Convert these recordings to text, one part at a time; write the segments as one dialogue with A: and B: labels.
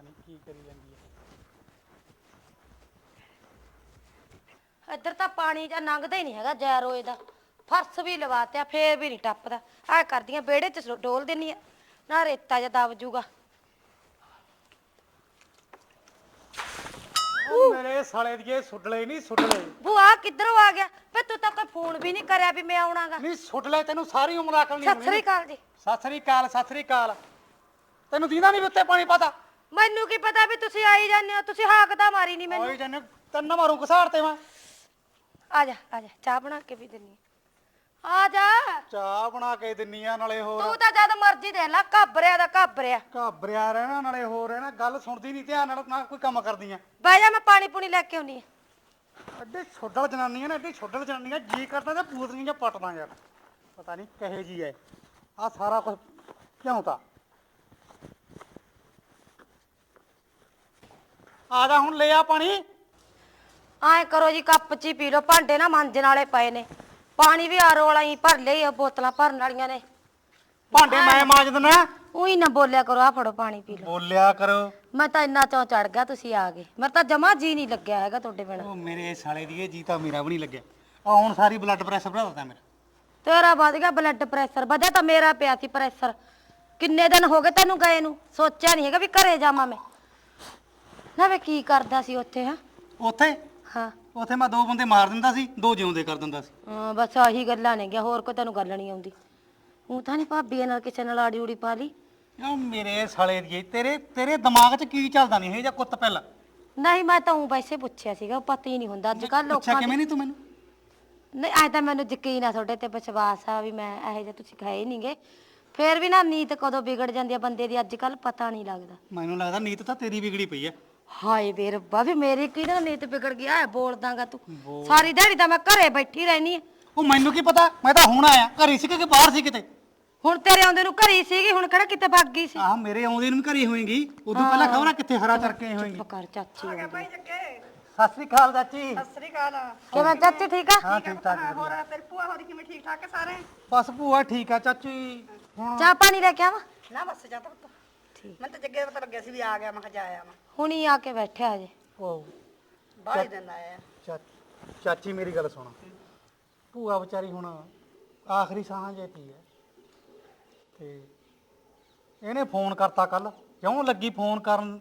A: ਪਤਾ ਨਹੀਂ ਕੀ ਕਰੀ ਜਾਂਦੀ ਹੈ।
B: ਇੱਧਰ ਤਾਂ ਪਾਣੀ ਜਾਂ ਲੰਘਦਾ ਹੀ ਨਹੀਂ ਹੈਗਾ ਜੈਰੋਏ ਦਾ। ਫਰਸ਼ ਵੀ ਲਵਾਤਿਆ ਫੇਰ ਵੀ ਨਹੀਂ ਟੱਪਦਾ। ਆ ਕਰਦੀਆਂ ਵਿਹੜੇ ਚ ਸੁ- ਡੋਲ ਦਿੰਨੀ ਆ ਨਾ ਰੇਤਾ ਜਾਂ ਦਬ ਜੂਗਾ।
A: ਉਹ ਮੇਰੇ ਸਾਲੇ ਦੀਏ ਸੁੱਡਲੇ ਨਹੀਂ ਸੁੱਡਲੇ
B: ਬੁਆ ਕਿੱਧਰੋਂ ਆ ਗਿਆ? ਵੇ ਤੂੰ ਤਾਂ ਕੋਈ ਫੋਨ ਵੀ ਨਹੀਂ ਕਰਿਆ ਵੀ ਮੈਂ ਆਉਣਾਗਾ।
A: ਨਹੀਂ ਸੁੱਡਲੇ ਤੈਨੂੰ ਸਾਰੀ ਉਮਰ ਅਕਲ ਨਹੀਂ
B: ਸਤਿ ਸ੍ਰੀ ਅਕਾਲ ਜੀ।
A: ਸਤਿ ਸ੍ਰੀ ਅਕਾਲ ਸਤਿ ਸ੍ਰੀ ਅਕਾਲ। ਤੈਨੂੰ ਦੀਦਾ ਨਹੀਂ ਉੱਤੇ ਪਾਣੀ ਪਤਾ।
B: ਮੈਨੂੰ ਕੀ ਪਤਾ ਵੀ ਤੁਸੀਂ ਆਈ ਜਾਂਦੇ ਹੋ? ਤੁਸੀਂ ਹਾਕ ਤਾਂ ਮਾਰੀ ਨਹੀਂ ਮੈਨੂੰ।
A: ਓਏ ਜਨ ਤੈਨੂੰ ਮਾਰੂ ਘਸਾੜ ਤੇ ਮੈਂ।
B: ਆ ਜਾ ਆ ਜਾ ਚਾਹ ਬਣਾ ਕੇ ਵੀ ਦਿੰਨੀ ਆ। ਜਾ।
A: ਚਾਹ ਬਣਾ ਕੇ ਦਿੰਨੀ ਆ ਨਾਲੇ ਹੋਰ।
B: ਤੂੰ ਤਾਂ ਜਦ ਮਰਜ਼ੀ ਦੇ ਲੈ ਘਾਬਰਿਆ ਦਾ ਘਾਬਰਿਆ।
A: ਘਾਬਰਿਆ ਰਹਿਣਾ ਨਾਲੇ ਹੋਰ ਰਹਿਣਾ। ਗੱਲ ਸੁਣਦੀ ਨਹੀਂ ਧਿਆਨ ਨਾਲ ਨਾ ਕੋਈ ਕੰਮ ਕਰਦੀ ਆ।
B: ਬਹਿ ਜਾ ਮੈਂ ਪਾਣੀ ਪੂਣੀ ਲੈ ਕੇ ਆਉਣੀ ਆ।
A: ਐਡੇ ਛੋਡਲ ਜਨਾਨੀਆਂ ਨੇ ਐਡੀ ਛੋਡਲ ਜਨਾਨੀਆਂ ਜੀ ਕਰਦਾ ਤੇ ਪੂਤਨੀਆਂ ਜਾਂ ਪਟਦਾ ਯਾਰ। ਪਤਾ ਨਹੀਂ ਕਹੇ ਜੀ ਐ। ਆ ਸਾਰਾ ਕੁਝ ਕਿਉਂ ਤਾਂ? ਆ ਜਾ ਹੁਣ ਲੈ ਆ ਪਾਣੀ।
B: ਐਂ ਕਰੋ ਜੀ ਕੱਪ ਚ ਹੀ ਪੀ ਲਓ ਭਾਂਡੇ ਨਾ ਮਾਂਜਣ ਵਾਲੇ ਪਏ ਨੇ। ਪਾਣੀ ਵੀ ਆਰੋ ਵਾਲਾ ਹੀ ਭਰ ਲਈ ਆ ਬੋਤਲਾਂ ਭਰਨ ਵਾਲੀਆਂ ਨੇ।
A: ਭਾਂਡੇ ਮੈਂ ਮਾਂਜ ਦਿੰਦਾ
B: ਉਹੀ ਨਾ ਬੋਲਿਆ ਕਰੋ ਆ ਫੜੋ ਪਾਣੀ ਪੀ ਲਓ।
A: ਬੋਲਿਆ ਕਰੋ।
B: ਮੈਂ ਤਾਂ ਇੰਨਾ ਚੌ ਚੜ ਗਿਆ ਤੁਸੀਂ ਆ ਗਏ। ਮੇਰਾ ਤਾਂ ਜਮਾ ਜੀ ਨਹੀਂ ਲੱਗਿਆ ਹੈਗਾ ਤੁਹਾਡੇ ਬਿਨਾਂ।
A: ਉਹ ਮੇਰੇ ਸਾਲੇ ਦੀ ਇਹ ਜੀ ਤਾਂ ਮੇਰਾ ਵੀ ਨਹੀਂ ਲੱਗਿਆ। ਆ ਹੁਣ ਸਾਰੀ ਬਲੱਡ ਪ੍ਰੈਸ਼ਰ ਵਧਾ ਦਿੱਤਾ ਮੇਰਾ।
B: ਤੇਰਾ ਵਧ ਗਿਆ ਬਲੱਡ ਪ੍ਰੈਸ਼ਰ ਵਧਿਆ ਤਾਂ ਮੇਰਾ ਪਿਆ ਸੀ ਪ੍ਰੈਸ਼ਰ ਕਿੰਨੇ ਦਿਨ ਹੋ ਗਏ ਤੈਨੂੰ ਗਏ ਨੂੰ? ਸੋਚਿਆ ਨਹੀਂ ਹੈਗਾ ਵੀ ਘਰੇ ਜਾਵਾਂ ਮੈਂ। ਨਾ ਵੇ ਕੀ ਕਰਦਾ ਸੀ ਉੱਥੇ ਹਾਂ?
A: ਉੱਥੇ?
B: ਹਾਂ।
A: ਉੱਥੇ ਮੈਂ ਦੋ ਬੰਦੇ ਮਾਰ ਦਿੰਦਾ ਸੀ ਦੋ ਜਿਉਂਦੇ ਕਰ ਦਿੰਦਾ ਸੀ।
B: ਹਾਂ, ਬਸ ਆਹੀ ਗੱਲਾਂ ਨੇ ਗਿਆ ਹੋਰ ਕੋਈ ਤੈਨੂੰ ਗੱਲ ਨਹੀਂ ਆਉਂਦੀ। ਉਹ ਤਾਂ ਨਹੀਂ ਭਾਬੀ ਨਾਲ ਕਿਸੇ ਨਾਲ ਆੜੀ ਉੜੀ ਪਾ ਲਈ।
A: ਉਹ ਮੇਰੇ ਸਾਲੇ ਦੀ ਤੇਰੇ ਤੇਰੇ ਦਿਮਾਗ 'ਚ ਕੀ ਚੱਲਦਾ ਨਹੀਂ ਇਹ ਜਾਂ ਕੁੱਤ ਪਹਿਲਾਂ?
B: ਨਹੀਂ ਮੈਂ ਤਾਂ ਉਹ ਵੈਸੇ ਪੁੱਛਿਆ ਸੀਗਾ ਪਤਾ ਹੀ ਨਹੀਂ ਹੁੰਦਾ ਅੱਜ ਕੱਲ ਲੋਕਾਂ
A: ਕਿਵੇਂ ਨਹੀਂ ਤੂੰ ਮੈਨੂੰ?
B: ਨਹੀਂ ਅੱਜ ਤਾਂ ਮੈਨੂੰ ਯਕੀਨ ਆ ਤੁਹਾਡੇ ਤੇ ਵਿਸ਼ਵਾਸ ਆ ਵੀ ਮੈਂ ਇਹੋ ਜਿਹਾ ਤੁਸੀਂ ਖਾਏ ਨਹੀਂਗੇ ਫੇਰ ਵੀ ਨਾ ਨੀਤ ਕਦੋਂ ਵਿਗੜ ਜਾਂਦੀ ਆ ਬੰਦੇ ਦੀ ਅੱਜ ਕੱਲ ਪਤਾ ਨਹੀਂ ਲੱਗਦਾ।
A: ਮੈਨੂੰ ਲੱਗਦਾ ਨੀਤ ਤਾਂ ਤੇਰੀ ਵਿਗੜੀ ਪਈ ਐ
B: ਹਾਏ ਵੇ ਰੱਬਾ ਵੀ ਮੇਰੀ ਕਿਹੜਾ ਨੀਤ ਵਿਗੜ ਗਈ ਆ ਬੋਲਦਾਗਾ ਤੂੰ। ਸਾਰੀ ਦਿਹਾੜੀ ਤਾਂ ਮੈਂ ਘਰੇ ਬੈਠੀ ਰਹਿਣੀ ਆ।
A: ਉਹ ਮੈਨੂੰ ਕੀ ਪਤਾ? ਮੈਂ ਤਾਂ ਹੁਣ ਆਇਆ ਘਰੇ ਸੀ ਕਿ ਬਾਹਰ ਸੀ ਕਿਤੇ?
B: ਹੁਣ ਤੇਰੇ ਆਉਂਦੇ ਨੂੰ ਘਰੀ ਸੀਗੀ ਹੁਣ ਕਿਹੜਾ ਕਿਤੇ ਭੱਗ ਗਈ ਸੀ?
A: ਆਹ ਮੇਰੇ ਆਉਂਦੇ ਨੂੰ ਘਰੇ ਹੋਏਗੀ। ਉਦੋਂ ਪਹਿਲਾਂ ਖਬਰਾਂ ਕਿੱਥੇ ਹਰਾ ਕਰਕੇ ਹੋਏਗੀ?
B: ਪਕਾਰ ਚਾਚੀ ਆਉਂਦੀ
A: ਸਤਿ ਸ੍ਰੀ ਅਕਾਲ ਚਾਚੀ।
C: ਸਤਿ ਸ੍ਰੀ ਅਕਾਲ।
B: ਕਿਵੇਂ ਚਾਚੀ ਠੀਕ ਆ?
A: ਹਾਂ ਠੀਕ ਠਾਕ ਵਧੀਆ।
C: ਹੋਰ ਤੇਰੀ ਭੂਆ ਹੋਰੀ ਕਿਵੇਂ ਠੀਕ ਠਾਕ ਹੈ ਸਾਰੇ?
A: ਬਸ ਭੂਆ ਠੀਕ ਆ ਚਾਚੀ। ਹੁਣ
B: ਚਾਹ ਪਾਣੀ ਲੈ ਕੇ ਆਵਾਂ?
C: ਨਾ ਬਸ ਜਾ ਤਾ ਪੁੱਤ।
B: ਠੀਕ।
C: ਮੈਂ ਤਾਂ ਜੱਗੇ ਪਤਾ ਲੱਗਿਆ ਸੀ ਵੀ ਆ ਗਿਆ ਮੈਂ ਕਿਹਾ ਜਾ ਆਇਆ ਮੈਂ
B: ਹੁਣੀ ਆ ਕੇ ਬੈਠਿਆ ਹਜੇ।
A: ਉਹ
C: ਬਾਹਲੇ ਦਿਨ ਆਇਆ
A: ਚਾ- ਚਾਚੀ ਮੇਰੀ ਗੱਲ ਸੁਣ। ਭੂਆ ਵਿਚਾਰੀ ਹੁਣ ਆਖਰੀ ਸਾਹਾਂ ਜੇ ਪੀ ਹੈ। ਤੇ ਇਹਨੇ ਫੋਨ ਕਰਤਾ ਕੱਲ ਕਿਉਂ ਲੱਗੀ ਫੋਨ ਕਰਨ?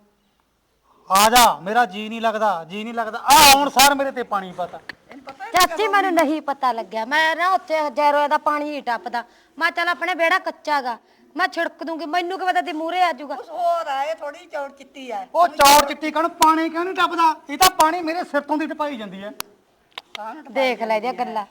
A: ਆ ਜਾ ਮੇਰਾ ਜੀ ਨਹੀਂ ਲੱਗਦਾ ਜੀ ਨਹੀਂ ਲੱਗਦਾ। ਆ ਹੁਣ ਸਾਰ ਮੇਰੇ ਤੇ ਪਾਣੀ ਪਤਾ।
B: ਚਾਚੀ ਮੈਨੂੰ ਨਹੀਂ ਪਤਾ ਲੱਗਿਆ। ਮੈਂ ਨਾ ਉੱਥੇ ਜੈਰੋਏ ਦਾ ਪਾਣੀ ਨਹੀਂ ਟੱਪਦਾ। ਮੈਂ ਚੱਲ ਆਪਣੇ ਬੇੜਾ ਕੱਚਾਗਾ ਮੈਂ ਛਿੜਕ ਦੂੰਗੀ ਮੈਨੂੰ ਕੀ ਪਤਾ ਤੇ ਮੂਰੇ ਆ ਜਾਊਗਾ?
C: ਕੁਛ ਹੋਰ ਆ ਇਹ ਥੋੜੀ ਚੌੜ ਚਿੱਟੀ ਆ।
A: ਉਹ ਚੌਰ ਚਿੱਟੀ ਕਣ? ਪਾਣੀ ਕਿਉਂ ਨਹੀਂ ਟੱਪਦਾ? ਇਹ ਤਾਂ ਪਾਣੀ ਮੇਰੇ ਸਿਰ ਤੋਂ ਦੀ ਟਪਾਈ ਜਾਂਦੀ ਹੈ।
B: ਦੇਖ ਲੈ ਇਹਦੀਆਂ ਗੱਲਾਂ।